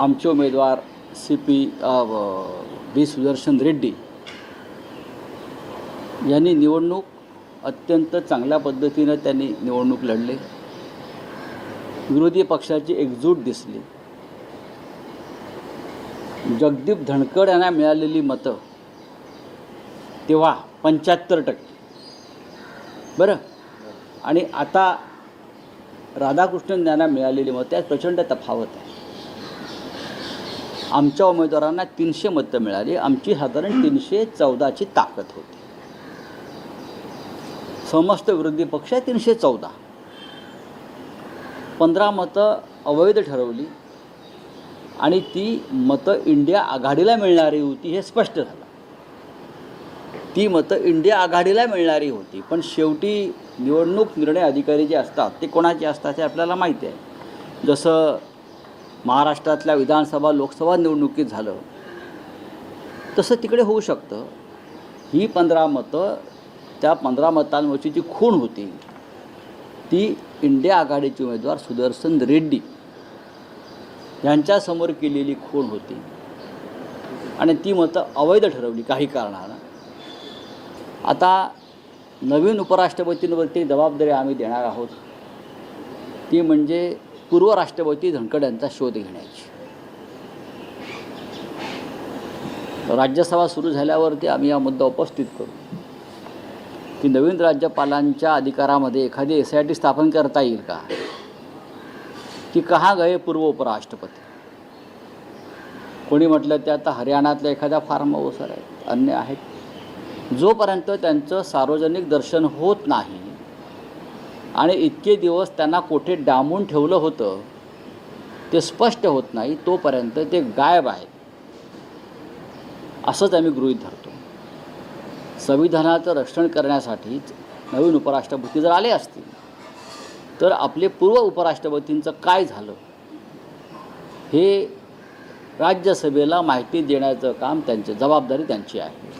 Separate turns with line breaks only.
आमचे उमेदवार C P B Sudarshan Reddy यांनी निवडणूक अत्यंत चांगल्या पद्धतीनं त्यांनी निवडणूक लढले. विरोधी पक्षाची एकजूट दिसली. जगदीप धनकड यांना मिळालेली मतं तेव्हा पंच्याहत्तर टक्के. बरं? आणि आता राधाकृष्णन यांना मिळालेली मतं त्यात प्रचंड तफावत आहे. आमच्या उमेदवारांना तीनशे मतं मिळाली. आमची साधारण तीनशे चौदाची ताकद होती. समस्त विरोधी पक्ष आहे तीनशे चौदा. पंधरा मतं अवैध ठरवली आणि ती मतं इंडिया आघाडीला मिळणारी होती हे स्पष्ट झालं. ती मतं इंडिया आघाडीला मिळणारी होती पण शेवटी निवडणूक निर्णय अधिकारी जे असतात ते कोणाचे असतात हे आपल्याला माहिती आहे. जसं महाराष्ट्रातल्या विधानसभा लोकसभा निवडणुकीत झालं. तसं तिकडे होऊ शकतं. ही पंधरा मतं त्या पंधरा मतांवरची जी खूण होती ती इंडिया आघाडीचे उमेदवार सुदर्शन रेड्डी यांच्यासमोर केलेली खूण होती. आणि ती मतं अवैध ठरवली काही कारणानं. आता नवीन उपराष्ट्रपतींवरती जबाबदारी आम्ही देणार आहोत. ती म्हणजे पूर्व राष्ट्रपती धनखड यांचा शोध घेण्याची. राज्यसभा सुरू झाल्यावरती आम्ही हा मुद्दा उपस्थित करू. की नवीन राज्यपालांच्या अधिकारामध्ये एखादी एस आय टी स्थापन करता येईल का? की कहा गए पूर्व उपराष्ट्रपती? कोणी म्हटलं ते आता हरियाणातल्या एखाद्या फार्म हाऊसवर आहेत अन्य आहेत. जोपर्यंत त्यांचं सार्वजनिक दर्शन होत नाही आणि इतके दिवस त्यांना कोठे डांबून ठेवलं होतं ते स्पष्ट होत नाही तोपर्यंत ते गायब आहेत. असंच आम्ही गृहीत धरतो. संविधानाचं रक्षण करण्यासाठीच नवीन उपराष्ट्रपती जर आले असतील तर आपले पूर्व उपराष्ट्रपतींचं काय झालं हे राज्यसभेला माहिती देण्याचं काम त्यांची जबाबदारी त्यांची आहे.